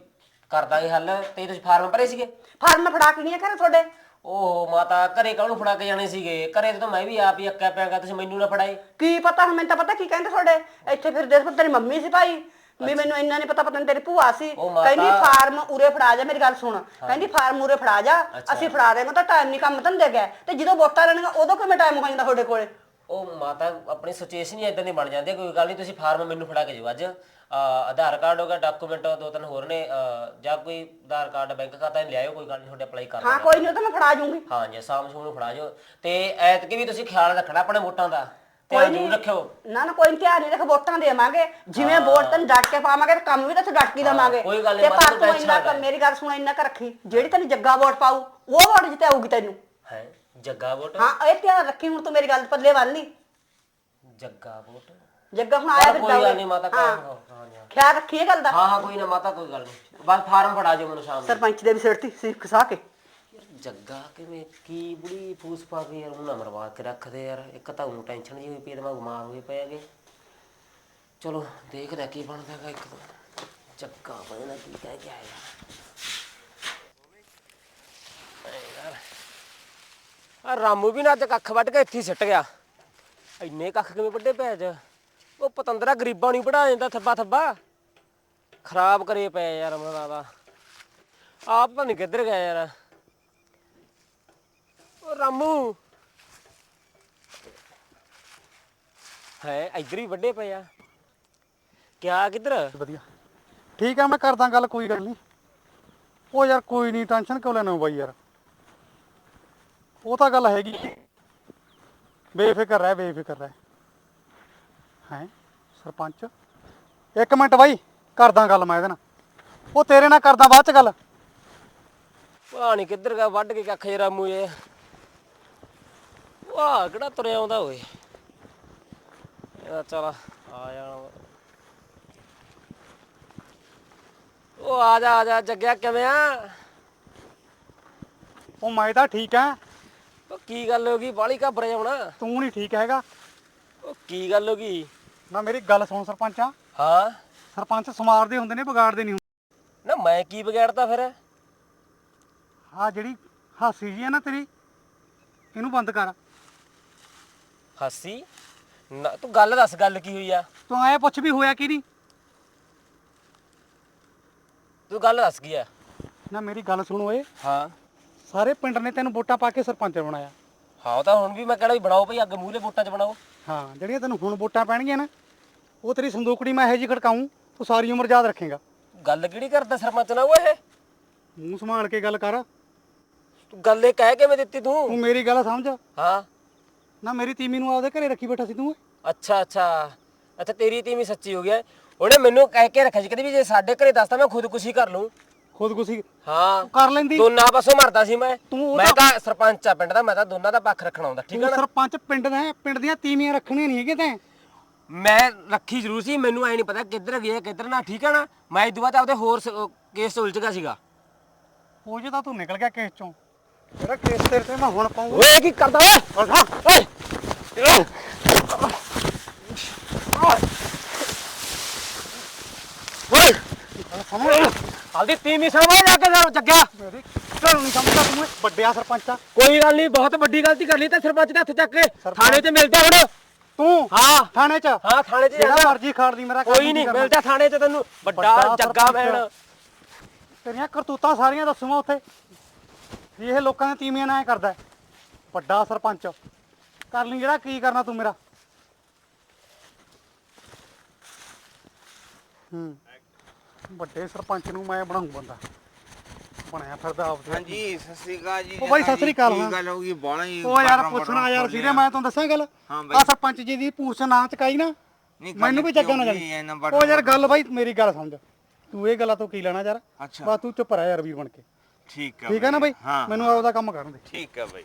D: ਕਰਦਾ ਹੀ ਹੱਲ ਤੇ ਤੁਸੀਂ ਫਾਰਮ ਭਰੇ ਸੀਗੇ?
C: ਫਾਰਮ ਫੜਾ ਕੇ ਨਹੀਂ ਘਰੇ ਤੁਹਾਡੇ?
D: ਓਹ ਮਾਤਾ ਘਰੇ ਕਾਹਨੂੰ ਫੜਾ ਕੇ ਜਾਣੇ ਸੀਗੇ? ਘਰੇ ਤਾਂ ਮੈਂ ਵੀ ਆਪ ਹੀ ਅੱਕਿਆ ਪਿਆਗਾ ਤੁਸੀਂ ਮੈਨੂੰ ਨਾ ਫੜਾਏ।
C: ਕੀ ਪਤਾ ਹੁਣ ਮੈਨੂੰ ਤਾਂ ਪਤਾ ਕੀ ਕਹਿੰਦੇ ਤੁਹਾਡੇ? ਇੱਥੇ ਫਿਰ ਦੇਖ ਤੇਰੀ ਮੰਮੀ ਸੀ ਭਾਈ। ਵੀ ਮੈਨੂੰ ਇੰਨਾ ਨਹੀਂ ਪਤਾ ਪਤਾ ਤੇਰੀ ਭੂਆ ਸੀ।
D: ਉਹ ਮਾਤਾ-
C: ਕਹਿੰਦੀ ਫਾਰਮ ਉਰੇ ਫੜਾ ਜਾ ਮੇਰੀ ਗੱਲ ਸੁਣ। ਕਹਿੰਦੀ ਫਾਰਮ ਉਰੇ ਫੜਾ ਜਾ ਅਸੀਂ ਫੜਾ ਦੇਵਾਂਗੇ ਤਾਂ ਟਾਈਮ ਨਹੀਂ ਕੰਮ ਧੰਦੇ ਗਿਆ ਤੇ ਜਦੋਂ ਵੋਟਾਂ ਲੈਣੀਆਂ ਉਦੋਂ ਕਿਵੇਂ ਟਾਈਮ ਹੋ ਜਾਂਦਾ ਤੁਹਾਡੇ ਕੋਲੇ?
D: ਉਹ ਮਾਤਾ ਆਪਣੀ ਸਿਚੁਏਸ਼ਨ ਹੀ ਇਦਾਂ ਦੀ ਬਣ ਜਾਂਦੀ ਹੈ ਕੋਈ ਗੱਲ ਨਹੀਂ ਤੁਸੀਂ ਫਾਰਮ ਮੈਨੂੰ ਫੜਾ ਕੇ ਜਾਓ ਅੱਜ। ਅਹ ਆਧਾਰ ਕਾਰਡ ਹੋਗਾ ਡਾਕੂਮੈਂਟ ਦੋ ਤਿੰਨ ਹੋਰ ਨੇ ਅਹ ਜਾਂ ਕੋਈ ਆਧਾਰ ਕਾਰਡ ਬੈਂਕ ਖਾਤਾ ਲਿਆਇਓ ਕੋਈ ਗੱਲ ਨਹੀਂ ਤੁਹਾਡੇ ਅਪਲਾਈ ਕਰ
C: ਹਾਂ ਕੋਈ ਨਹੀਂ ਉਹ ਤਾਂ ਮੈਂ ਫੜਾ ਜੂੰਗੀ।
D: ਹਾਂ ਜੀ ਸ਼ਾਮ ਨੂੰ ਫੜਾ ਜਾਓ। ਤੇ ਐਤਕੀ ਵੀ ਤੁਸੀਂ ਖਿਆਲ ਰੱਖਣਾ ਆਪਣੇ ਵੋਟਾਂ ਦਾ। ਧਿਆਨ ਜ਼ਰੂਰ ਰੱਖਿਓ।
C: ਨਾ ਨਾ ਕੋਈ ਧਿਆਨ ਨਹੀਂ ਰੱਖ ਵੋਟਾਂ ਦੇਵਾਂਗੇ। ਜਿਵੇਂ ਵੋਟ ਤੈਨੂੰ ਡਟ ਕੇ ਪਾਵਾਂਗੇ ਤੇ ਕੰਮ ਵੀ ਤਾਂ ਤੂੰ ਡਟ ਕੇ ਦੇਵਾਂਗੇ।
D: ਕੋਈ ਗੱਲ ਨੀ,
C: ਪਰ
D: ਤੂੰ
C: ਇੰਨਾ
D: ਨਾ
C: ਕਰ। ਮੇਰੀ ਗੱਲ ਸੁਣ ਇੰਨਾ ਕਰ ਰੱਖੀ। ਜਿਹੜੀ ਤੈਨੂੰ ਜੱਗਾ ਵੋਟ ਪਾਊ ਉਹ ਵੋਟ ਜਿੱਤੇ ਆਊਗੀ ਤੈਨੂੰ।
D: ਹੈ ਜੱਗਾ ਵੋਟ?
C: ਹਾਂ ਇਹ ਧਿਆਨ ਰੱਖੀ ਹੁਣ ਤੂੰ ਮੇਰੀ ਗੱਲ ਪੱਲੇ ਵੱਲ ਨਹੀਂ
D: ਜੱਗਾ ਵੋਟ?
C: ਜੱਗਾ ਹੁਣ ਆਇਆ
D: ਚੱਲ
C: ਫਿਰ
D: ਕੋਈ ਗੱਲ। ਨਹੀਂ ਮਾਤਾ
C: ਹਾਂ।
D: ਹਾਂ।
C: ਖਿਆਲ ਰੱਖੀ ਇਹ ਗੱਲ ਦਾ?
D: ਹਾਂ ਹਾਂ ਕੋਈ ਨਾ ਮਾਤਾ ਕੋਈ ਗੱਲ ਨਹੀਂ ਬਸ ਫਾਰਮ ਫੜਾ ਜਾਓ ਮੈਨੂੰ ਸ਼ਾਮ ਨੂੰ।
C: ਸਰਪੰਚ ਦੇ ਵੀ ਸਿਰ ਤੇ ਸਿਰ ਖਸਾ ਕੇ।
D: ਜੱਗਾ ਕਿਵੇਂ, ਕੀ ਬੁੜੀ ਫੂਸ ਪਾ ਕੇ ਯਾਰ ਉਹਨਾਂ ਮਰਵਾ ਕੇ ਰੱਖਦੇ ਯਾਰ? ਇੱਕ ਤਾਂ ਉਹ ਟੈਨਸ਼ਨ ਜੀ ਹੋਈ ਪਈ ਤੇ ਮੈਂ ਬਿਮਾਰ ਹੋਏ ਪਏ ਹੈਗੇ ਚਲੋ, ਦੇਖਦੇ ਆ ਕੀ ਬਣਦਾ ਹੈਗਾ ਇੱਕ ਤਾਂ ਜੱਗਾ ਬਣਾ ਕੀ ਕਹਿ ਗਿਆ ਆਇਆ। ਆ ਰਾਮੂ ਵੀ ਨਾ ਅੱਜ ਕੱਖ ਵੱਢ ਕੇ ਇੱਥੇ ਹੀ ਸਿੱਟ ਗਿਆ। ਇੰਨੇ ਕੱਖ ਕਿਵੇਂ ਵੱਡੇ ਪਏ ਅੱਜ? ਉਹ ਪਤੰਦਰਾ ਗਰੀਬਾਂ ਨੂੰ ਪੜਾ ਜਾਂਦਾ ਥੱਬਾ ਥੱਬਾ। ਖਰਾਬ ਕਰੇ ਪਏ ਯਾਰ ਮਰਾ ਦਾ। ਆਪ ਪਤਾ ਨਹੀਂ ਕਿੱਧਰ ਗਿਆ ਯਾਰ। ਓ ਰਾਮੂ। ਹੈ ਇੱਧਰ ਹੀ ਵੱਡੇ ਪਏ ਆ। ਕਿਆ ਕਿੱਧਰ?
A: ਵਧੀਆ। ਠੀਕ ਆ ਮੈਂ ਕਰਦਾ ਗੱਲ ਕੋਈ ਗੱਲ ਨਹੀਂ। ਉਹ ਯਾਰ ਕੋਈ ਨਹੀਂ ਟੈਨਸ਼ਨ ਕਿਉਂ ਲੈਣਾ ਬਾਈ ਯਾਰ? ਉਹ ਤਾਂ ਗੱਲ ਹੈਗੀ। ਬੇਫਿਕਰ ਰਹਿ ਬੇਫਿਕਰ ਰਹਿ। ਹੈ ਸਰਪੰਚ? ਇੱਕ ਮਿੰਟ ਬਾਈ ਕਰਦਾ ਗੱਲ ਮੈਂ ਇਹਦੇ ਨਾਲ। ਉਹ ਤੇਰੇ ਨਾਲ ਕਰਦਾ ਬਾਅਦ ਚ ਗੱਲ।
D: ਨਹੀਂ ਕਿੱਧਰ ਗਿਆ ਵੱਢ ਕੇ ਕੱਖ ਜਰਾ ਮੂਏ ਵਾਹ ਕਿਹੜਾ ਤੁਰਿਆ ਆਉਂਦਾ ਓਏ? ਇਹਦਾ ਚਲ ਆ ਜਾਣਾ। ਉਹ ਆ ਜਾ ਆ ਜਾ ਜੱਗਿਆ ਕਿਵੇਂ ਆ?
A: ਉਹ ਮੈਂ ਤਾਂ ਠੀਕ ਆ
D: ਉਹ ਕੀ ਗੱਲ ਹੋ ਗਈ? ਬਾਲੀ ਘਬਰੇ ਜਾਉਣਾ
A: ਤੂੰ ਨਹੀਂ ਠੀਕ ਹੈਗਾ।
D: ਉਹ ਕੀ ਗੱਲ ਹੋ ਗਈ?
A: ਨਾ ਮੇਰੀ ਗੱਲ ਸੁਣ ਸਰਪੰਚਾ
D: ਹਾਂ?
A: ਸਰਪੰਚ ਸਮਾਰਦੇ ਹੁੰਦੇ ਨੇ ਵਿਗਾੜਦੇ ਨਹੀਂ
D: ਨਾ ਮੈਂ ਕੀ ਵਿਗਾੜਤਾ ਫਿਰ?
A: ਆ ਜਿਹੜੀ ਹਾਸੀ ਜੀ ਆ ਨਾ ਤੇਰੀ ਇਹਨੂੰ ਬੰਦ ਕਰ।
D: ਹਾਸੀ ਨਾ ਤੂੰ ਗੱਲ ਦੱਸ ਗੱਲ ਕੀ ਹੋਈ ਆ?
A: ਤੂੰ ਐ ਪੁੱਛ ਵੀ ਹੋਇਆ ਕੀ ਨਹੀਂ?
D: ਤੂੰ ਗੱਲ ਦੱਸ ਕੀ ਆ?
A: ਨਾ ਮੇਰੀ ਗੱਲ ਸੁਣ ਓਏ।
D: ਹਾਂ।
A: ਸਾਰੇ ਪਿੰਡ ਨੇ ਤੈਨੂੰ ਵੋਟਾਂ ਪਾ ਕੇ ਸਰਪੰਚ ਬਣਾਇਆ।
D: ਹਾਂ ਉਹ ਤਾਂ ਹੁਣ ਵੀ ਮੈਂ ਕਹਿਣਾ ਵੀ ਬਣਾਓ ਭਈ ਅੱਗ ਮੂਹਰੇ ਵੋਟਾਂ 'ਚ ਬਣਾਓ।
A: ਹਾਂ ਜਿਹੜੀਆਂ ਤੈਨੂੰ ਹੁਣ ਵੋਟਾਂ ਪੈਣਗੀਆਂ ਨਾ ਉਹ ਤੇਰੀ ਸੰਦੂਕੜੀ ਮੈਂ ਇਹੋ ਜਿਹੀ ਖੜਕਾਊਂ ਤੂੰ ਸਾਰੀ ਉਮਰ ਯਾਦ ਰੱਖੇਗਾ।
D: ਗੱਲ ਕਿਹੜੀ ਕਰਦਾ ਸਰਪੰਚ ਨਾਲ ਇਹ?
A: ਮੂੰਹ ਸੰਭਾਲ ਕੇ ਗੱਲ ਕਰ।
D: ਤੂੰ ਗੱਲ ਇਹ ਕਹਿ ਕਿਵੇਂ ਦਿੱਤੀ ਤੂੰ?
A: ਤੂੰ ਮੇਰੀ ਗੱਲ ਸਮਝ।
D: ਹਾਂ।
A: ਨਾ ਮੇਰੀ ਤੀਮੀ ਨੂੰ ਆਪਦੇ ਘਰੇ ਰੱਖੀ ਬੈਠਾ ਸੀ ਤੂੰ।
D: ਅੱਛਾ ਅੱਛਾ। ਅੱਛਾ ਤੇਰੀ ਤੀਵੀਂ ਸੱਚੀ ਹੋ ਗਿਆ ਉਹਨੇ ਮੈਨੂੰ ਕਹਿ ਕੇ ਰੱਖਿਆ ਸੀ ਕਹਿੰਦੀ ਵੀ ਜੇ ਸਾਡੇ ਘਰੇ ਦੱਸਦਾ ਮੈਂ ਖੁਦਕੁਸ਼ੀ ਕਰ ਲੂੰ
A: ਖੁਦਕੁਸ਼ੀ
D: ਹਾਂ।
A: ਕਰ ਲੈਂਦੀ।
D: ਦੋਨਾਂ ਪਾਸੋਂ ਮਰਦਾ ਸੀ ਮੈਂ।
A: ਤੂੰ
D: ਮੈਂ ਤਾਂ ਸਰਪੰਚ ਆ ਪਿੰਡ ਦਾ ਮੈਂ ਤਾਂ ਦੋਨਾਂ ਦਾ ਪੱਖ ਰੱਖਣਾ ਹੁੰਦਾ ਠੀਕ
A: ਤੂੰ
D: ਹੈ ਨਾ?
A: ਸਰਪੰਚ ਪਿੰਡ ਦਾ ਹੈ, ਪਿੰਡ ਦੀਆਂ ਤੀਮੀਆਂ ਰੱਖਣੀਆਂ ਨਹੀਂ ਹੈਗੀਆਂ ਤੈਂ।
D: ਮੈਂ ਰੱਖੀ ਜ਼ਰੂਰ ਸੀ ਮੈਨੂੰ ਐ ਨਹੀਂ ਪਤਾ ਕਿੱਧਰ ਗਿਆ ਕਿੱਧਰ ਨਾ ਠੀਕ ਹੈ ਨਾ? ਮੈਂ ਇਦੋਂ ਬਾਅਦ ਆਪਦੇ ਹੋਰ ਕੇਸ ਉਲਝ ਗਿਆ ਸੀਗਾ।
A: ਉਹ ਜੇ ਤਾਂ ਤੂੰ ਨਿਕਲ ਗਿਆ ਕੇਸ ਚੋਂ। ਜਿਹੜਾ ਕੇਸ ਤੇਰੇ ਤੇ ਮੈਂ ਹੁਣ ਪਾਉਂਗਾ।
D: ਓਏ ਕੀ ਕਰਦਾ ਓਏ? ਓਏ। ਓਏ।
A: ਸਮਝ
D: ਹਲਦੀ ਤੀਵੀਂ ਸਮਝ ਜਾ ਕੇ ਜਾ ਜੱਗਿਆ।
A: ਮੇਰੀ ਘਰ ਨਹੀਂ ਸਮਝਦਾ ਤੂੰ ਓਏ, ਵੱਡਿਆ ਸਰਪੰਚ ਆ।
D: ਕੋਈ ਗੱਲ ਨਹੀਂ ਬਹੁਤ ਵੱਡੀ ਗਲਤੀ ਕਰ ਲਈ ਤਾਂ ਸਰਪੰਚ ਦੇ ਹੱਥ ਚੱਕ ਕੇ। ਥਾਣੇ 'ਚ ਮਿਲਦਾ ਹੁਣ।
A: ਤੂੰ?
D: ਹਾਂ।
A: ਥਾਣੇ 'ਚ?
D: ਹਾਂ ਥਾਣੇ 'ਚ
A: ਜਿਹੜਾ
D: ਜਾਂਦਾ
A: ਮਰਜ਼ੀ ਖਾੜਦੀ ਮੇਰਾ ਕੰਮ
D: ਕੋਈ ਨਹੀਂ
A: ਕਰਨਾ।
D: ਮਿਲਦਾ ਥਾਣੇ 'ਚ ਤੈਨੂੰ। ਵੱਡਾ
A: ਵੱਡਾ
D: ਜੱਗਾ
A: ਸਰਪੰਚ।
D: ਭੈਣ।
A: ਤੇਰੀਆਂ ਕਰਤੂਤਾਂ ਸਾਰੀਆਂ ਦੱਸੂਗਾ ਉੱਥੇ। ਵੀ ਇਹ ਲੋਕਾਂ ਦੀਆਂ ਤੀਵੀਆਂ ਨਾਲ ਐ ਕਰਦਾ ਹੈ। ਵੱਡਾ ਸਰਪੰਚ ਕਰ ਲਈ ਜਿਹੜਾ ਕੀ ਕਰਨਾ ਤੂੰ ਮੇਰਾ ਹੂੰ ਵੱਡੇ ਸਰਪੰਚ ਨੂੰ ਮੈਂ ਬਣਾਉਂ ਬੰਦਾ ਬਣਿਆ ਫਿਰਦਾ ਆਪ ਤੇ।
E: ਹਾਂਜੀ ਸਤਿ ਸ੍ਰੀ ਅਕਾਲ ਜੀ
A: ਉਹ ਬਾਈ ਸਤਿ ਸ੍ਰੀ ਅਕਾਲ,
E: ਕੀ। ਗੱਲ ਹੋ ਗਈ ਬਾਲਾ ਹੀ
A: ਉਹ ਯਾਰ
E: ਬਾਰਾਂ
A: ਪੁੱਛਣਾ
E: ਬਾਰਾਂ
A: ਯਾਰ। ਸੀਰੇ ਮੈਂ ਤੁਹਾਨੂੰ ਦੱਸਾਂ ਗੱਲ
E: ਹਾਂ ਬਾਈ।
A: ਆ ਸਰਪੰਚ ਜੀ ਦੀ ਪੂਛ ਨਾ ਚਕਾਈ ਨਾ
E: ਨਹੀਂ, ਗੱਲ
A: ਮੈਨੂੰ ਵੀ ਜੱਗਾ ਨਾ
E: ਕਿਉਂ
A: ਉਹ ਯਾਰ ਗੱਲ ਬਾਈ ਮੇਰੀ ਗੱਲ ਸਮਝ ਤੂੰ ਇਹ ਗੱਲਾਂ ਤੋਂ ਕੀ ਲੈਣਾ ਯਾਰ
E: ਅੱਛਾ।
A: ਬਸ ਤੂੰ ਚੁੱਪ ਰਹਿ ਯਾਰ ਵੀਰ ਬਣ ਕੇ
E: ਠੀਕ ਹੈ
A: ਠੀਕ ਹੈ ਨਾ ਬਾਈ।
E: ਹਾਂ।
A: ਮੈਨੂੰ ਆਪਦਾ ਕੰਮ ਕਰਨ ਦੇ।
E: ਠੀਕ ਹੈ ਬਾਈ।